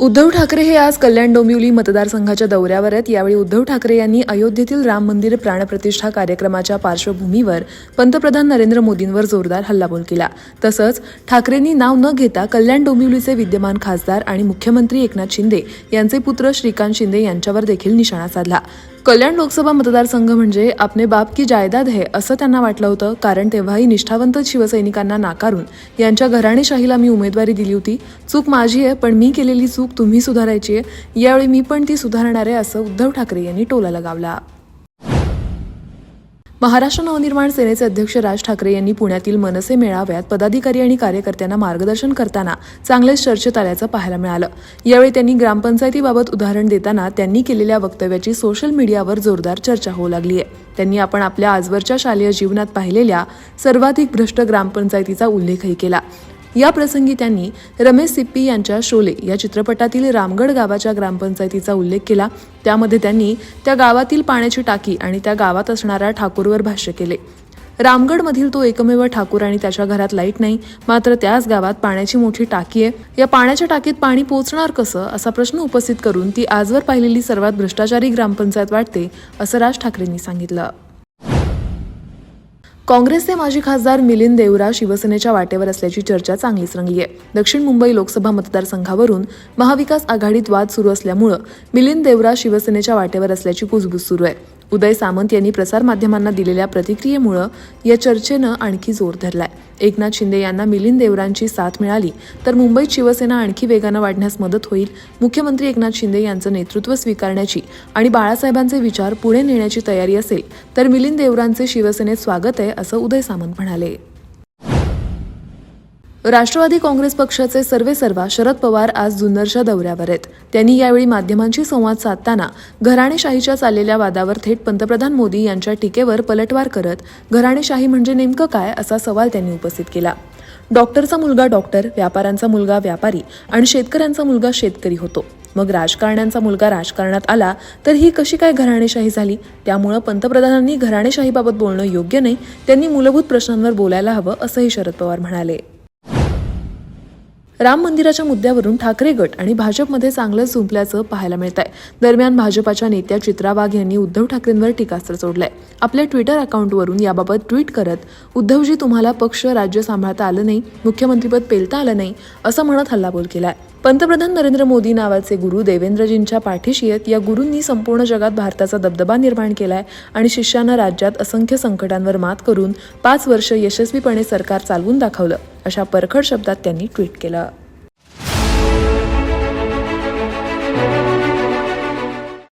उद्धव ठाकरे हे आज कल्याण डोंबिवली मतदारसंघाच्या दौऱ्यावर आहेत. यावेळी उद्धव ठाकरे यांनी अयोध्येतील राम मंदिर प्राणप्रतिष्ठा कार्यक्रमाच्या पार्श्वभूमीवर पंतप्रधान नरेंद्र मोदींवर जोरदार हल्लाबोल केला. तसंच ठाकरेंनी नाव न घेता कल्याण डोंबिवलीचे विद्यमान खासदार आणि मुख्यमंत्री एकनाथ शिंदे यांचे पुत्र श्रीकांत शिंदे यांच्यावर देखील निशाणा साधला. कल्याण लोकसभा मतदारसंघ म्हणजे आपने बाप की जायदाद है असं त्यांना वाटलं होतं कारण तेव्हाही निष्ठावंत शिवसैनिकांना नाकारून यांच्या घराणेशाहीला मी उमेदवारी दिली होती. चूक माझी आहे पण मी केलेली चूक तुम्ही सुधारायची आहे. यावेळी मी पण ती सुधारणार आहे असं उद्धव ठाकरे यांनी टोला लगावला. महाराष्ट्र नवनिर्माण सेनेचे अध्यक्ष राज ठाकरे यांनी पुण्यातील मनसे मेळाव्यात पदाधिकारी आणि कार्यकर्त्यांना मार्गदर्शन करताना चांगलेच चर्चेत आल्याचं पाहायला मिळालं. यावेळी त्यांनी ग्रामपंचायतीबाबत उदाहरण देताना त्यांनी केलेल्या वक्तव्याची सोशल मीडियावर जोरदार चर्चा होऊ लागली आहे त्यांनी आपण आपल्या आजवरच्या शालेय जीवनात पाहिलेल्या सर्वाधिक भ्रष्ट ग्रामपंचायतीचा उल्लेखही केला. या प्रसंगी त्यांनी रमेश सिप्पी यांच्या शोले या चित्रपटातील रामगड गावाच्या ग्रामपंचायतीचा उल्लेख केला. त्यामध्ये त्यांनी त्या गावातील पाण्याची टाकी आणि त्या गावात असणाऱ्या ठाकूरवर भाष्य केले. रामगडमधील तो एकमेव ठाकूर आणि त्याच्या घरात लाइट नाही मात्र त्याच गावात पाण्याची मोठी टाकी आहे. या पाण्याच्या टाकीत पाणी पोचणार कसं? असा प्रश्न उपस्थित करून ती आजवर पाहिलेली सर्वात भ्रष्टाचारी ग्रामपंचायत वाटते असं राज ठाकरेंनी सांगितलं. काँग्रेसचे माजी खासदार मिलिंद देवरा शिवसेनेच्या वाटेवर असल्याची चर्चा चांगलीच रंगली आहे दक्षिण मुंबई लोकसभा मतदारसंघावरून महाविकास आघाडीत वाद सुरू असल्यामुळं मिलिंद देवरा शिवसेनेच्या वाटेवर असल्याची कुजबूज सुरू आहे. उदय सामंत यांनी प्रसारमाध्यमांना दिलेल्या प्रतिक्रियेमुळं या चर्चेनं आणखी जोर धरलाय. एकनाथ शिंदे यांना मिलिंद देवरांची साथ मिळाली तर मुंबईत शिवसेना आणखी वेगानं वाढण्यास मदत होईल मुख्यमंत्री एकनाथ शिंदे यांचं नेतृत्व स्वीकारण्याची आणि बाळासाहेबांचे विचार पुढे नेण्याची तयारी असेल तर मिलिंद देवरांचे शिवसेनेत स्वागत आहे असं उदय सामंत म्हणाले. राष्ट्रवादी काँग्रेस पक्षाचे सर्वे सर्वा शरद पवार आज जुन्नरच्या दौऱ्यावर आहेत. त्यांनी यावेळी माध्यमांशी संवाद साधताना घराणेशाहीच्या चाललेल्या वादावर थेट पंतप्रधान मोदी यांच्या टीकेवर पलटवार करत घराणेशाही म्हणजे नेमकं काय असा सवाल त्यांनी उपस्थित केला. डॉक्टरचा मुलगा डॉक्टर व्यापाऱ्यांचा मुलगा व्यापारी आणि शेतकऱ्यांचा मुलगा शेतकरी होतो. मग राजकारण्यांचा मुलगा राजकारणात आला तर ही कशी काय घराणेशाही झाली? त्यामुळं पंतप्रधानांनी घराणेशाहीबाबत बोलणं योग्य नाही. त्यांनी मूलभूत प्रश्नांवर बोलायला हवं असंही शरद पवार म्हणाले. राम मंदिराच्या मुद्द्यावरून ठाकरे गट आणि भाजपमध्ये चांगलंच झुंपल्याचं पाहायला मिळत आहे दरम्यान भाजपाच्या नेत्या चित्रा वाघ यांनी उद्धव ठाकरेंवर टीकास्त्र सोडलंय. आपल्या ट्विटर अकाउंटवरून याबाबत ट्विट करत उद्धवजी तुम्हाला पक्ष राज्य सांभाळता आलं नाही मुख्यमंत्रीपद पेलता आलं नाही असं म्हणत हल्लाबोल केलाय. पंतप्रधान नरेंद्र मोदी नावाचे गुरु देवेंद्रजींच्या पाठीशी आहेत. या गुरूंनी संपूर्ण जगात भारताचा दबदबा निर्माण केलाय आणि शिष्यांना राज्यात असंख्य संकटांवर मात करून पाच वर्ष यशस्वीपणे सरकार चालवून दाखवलं अशा परखड शब्दात त्यांनी ट्विट केलं.